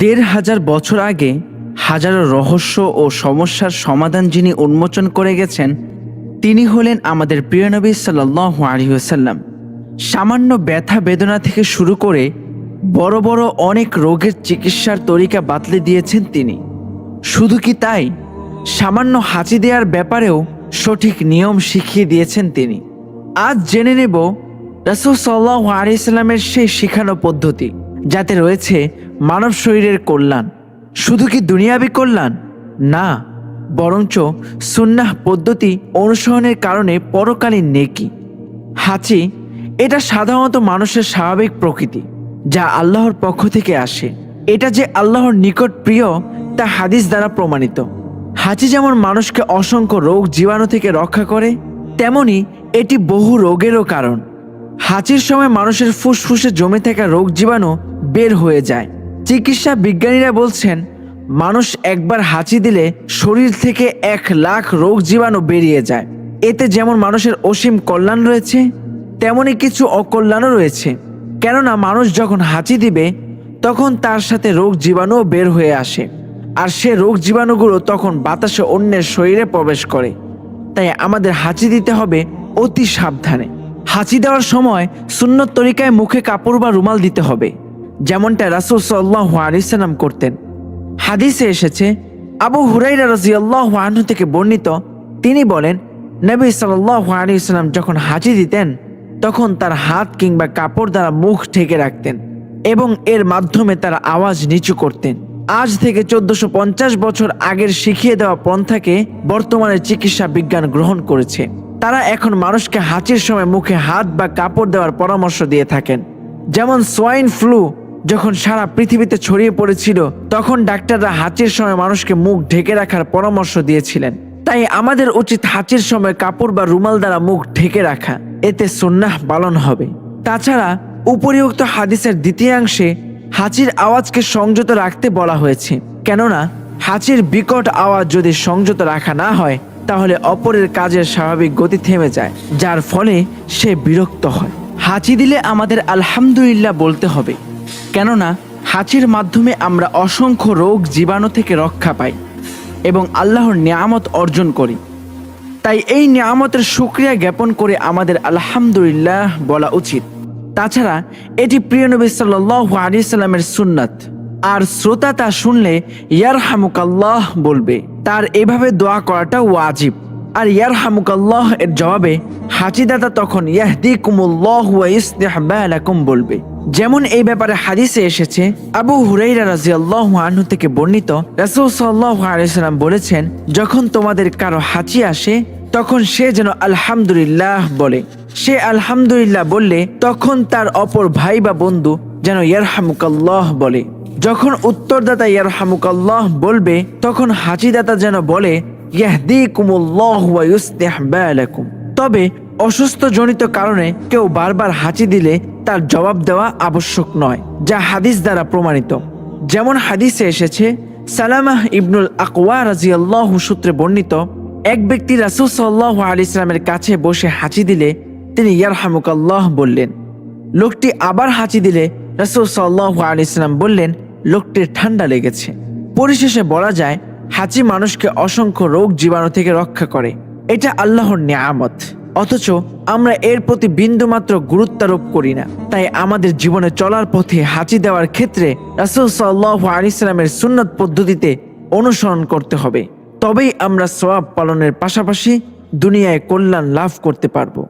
দেড় হাজার বছর আগে হাজারো রহস্য ও সমস্যার সমাধান যিনি উন্মোচন করে গেছেন, তিনি হলেন আমাদের প্রিয়নবী সাল্লাহ আলহিহাসাল্লাম সামান্য ব্যথা বেদনা থেকে শুরু করে বড় বড় অনেক রোগের চিকিৎসার তরিকা বাতলে দিয়েছেন তিনি। শুধু কি তাই? সামান্য হাঁচি দেওয়ার ব্যাপারেও সঠিক নিয়ম শিখিয়ে দিয়েছেন তিনি। আজ জেনে নেব, রসুল সাল্লাহ আলিয়াল্লামের সেই শিখানো পদ্ধতি, যাতে রয়েছে মানব শরীরের কল্যাণ। শুধু কি দুনিয়াবি কল্যাণ? না, বরঞ্চ সুন্নাহ পদ্ধতি অনুসরণের কারণে পরকালীন নেকি। হাঁচি, এটা সাধারণত মানুষের স্বাভাবিক প্রকৃতি, যা আল্লাহর পক্ষ থেকে আসে। এটা যে আল্লাহর নিকট প্রিয়, তা হাদিস দ্বারা প্রমাণিত। হাঁচি যেমন মানুষকে অসংখ্য রোগ জীবাণু থেকে রক্ষা করে, তেমনি এটি বহু রোগেরও কারণ। হাঁচির সময় মানুষের ফুসফুসে জমে থাকা রোগ জীবাণু বের হয়ে যায়। চিকিৎসা বিজ্ঞানীরা বলছেন, মানুষ একবার হাঁচি দিলে শরীর থেকে এক লাখ রোগ জীবাণু বেরিয়ে যায়। এতে যেমন মানুষের অসীম কল্যাণ রয়েছে তেমনি কিছু অকল্যাণও রয়েছে। কেননা মানুষ যখন হাঁচি দিবে, তখন তার সাথে রোগ জীবাণুও বের হয়ে আসে। আর সে রোগ জীবাণুগুলো তখন বাতাসে অন্যের শরীরে প্রবেশ করে। তাই আমাদের হাঁচি দিতে হবে অতি সাবধানে। হাঁচি দেওয়ার সময় সুন্নত তরিকায় মুখে কাপড় বা রুমাল দিতে হবে। যেমনটা রাসুল সাল্লাহ আলিসাল্লাম করতেন। হাদিসে এসেছে, আবু হুরাইরা রাজিয়াল্লাহ আনহু থেকে বর্ণিত, তিনি বলেন, নবী সাল্লাহ আলিয়াল্লাম যখন হাঁচি দিতেন, তখন তার হাত কিংবা কাপড় দ্বারা মুখ ঢেকে রাখতেন এবং এর মাধ্যমে তার আওয়াজ নিচু করতেন। আজ থেকে চোদ্দশো পঞ্চাশ বছর আগের শিখিয়ে দেওয়া পন্থাকে বর্তমানে চিকিৎসা বিজ্ঞান গ্রহণ করেছে। তারা এখন মানুষকে হাঁচির সময় মুখে হাত বা কাপড় দেওয়ার পরামর্শ দিয়ে থাকেন। যেমন সোয়াইন ফ্লু যখন সারা পৃথিবীতে ছড়িয়ে পড়েছিল, তখন ডাক্তাররা হাঁচির সময় মানুষকে মুখ ঢেকে রাখার পরামর্শ দিয়েছিলেন। তাই আমাদের উচিত হাঁচির সময় কাপড় বা রুমাল দ্বারা মুখ ঢেকে রাখা। এতে সুন্নাহ পালন হবে। তাছাড়া উপরিউক্ত হাদিসের দ্বিতীয়াংশে হাঁচির আওয়াজকে সংযত রাখতে বলা হয়েছে। কেননা, হাঁচির বিকট আওয়াজ যদি সংযত রাখা না হয়, তাহলে অপরের কাজের স্বাভাবিক গতি থেমে যায়, যার ফলে সে বিরক্ত হয়। হাঁচি দিলে আমাদের আলহামদুলিল্লাহ বলতে হবে। কেননা হাঁচির মাধ্যমে আমরা অসংখ্য রোগ জীবাণু থেকে রক্ষা পাই এবং আল্লাহর নিয়ামত অর্জন করি। তাই এই নিয়ামতের সুক্রিয়া জ্ঞাপন করে আমাদের আলহামদুলিল্লাহ বলা উচিত। তাছাড়া এটি প্রিয় নবী সাল্লাহ আলিয়াল্লামের সুন্নাত। আর শ্রোতা তা শুনলে ইয়ার হামুকাল্লাহ বলবে, তার এভাবে দোয়া করাটা ওয়াজিব। আর ইয়ার হামুকাল্লাহ এর জবাবে হাঁচিদাতা তখন ইয়াহদি কুমুল্লাহ ইসলাম বলবে। যেমন এই ব্যাপারে হাদিসে এসেছে, আবু হুরাইরা রাজিয়াল্লাহ আনহু থেকে বর্ণিত, রাসূল সাল্লাল্লাহু আলাইহি সাল্লাম বলেছেন, যখন তোমাদের কারও হাঁচি আসে, তখন সে যেন আলহামদুলিল্লাহ বলে। সে আলহামদুলিল্লাহ বললে, তখন তার অপর ভাই বা বন্ধু যেন ইয়ারহামুকাল্লাহ বলে। যখন উত্তরদাতা ইয়ারহামুকাল্লাহ বলবে, তখন হাঁচিদাতা যেন বলে ইউসলিহ বালাকুম। তবে অসুস্থ জনিত কারণে কেউ বারবার হাঁচি দিলে তার জবাব দেওয়া আবশ্যক নয়, যা হাদিস দ্বারা প্রমাণিত। যেমন হাদিসে এসেছে, সালামাহ ইবনুল আকওয়া রাজিয়াল্লাহু সূত্রে বর্ণিত, এক ব্যক্তি রাসুল সাল্লাহ আলি ইসলামের কাছে বসে হাঁচি দিলে তিনি ইয়ার ইয়ারহামুকাল্লাহ বললেন। লোকটি আবার হাঁচি দিলে রাসুল সাল্লাহ আলি ইসলাম বললেন, লোকটির ঠান্ডা লেগেছে। পরিশেষে বলা যায়, হাঁচি মানুষকে অসংখ্য রোগ জীবাণু থেকে রক্ষা করে। এটা আল্লাহর নিয়ামত। অথচ আমরা এর প্রতি বিন্দুমাত্র গুরুত্বারোপ করি না। তাই আমাদের জীবনে চলার পথে হাঁচি দেওয়ার ক্ষেত্রে রাসুল সাল্লাহ আলি ইসলামের সুন্নত পদ্ধতিতে অনুসরণ করতে হবে। তবেই আমরা সোয়াব পালনের পাশাপাশি দুনিয়ায় কল্যাণ লাভ করতে পারব।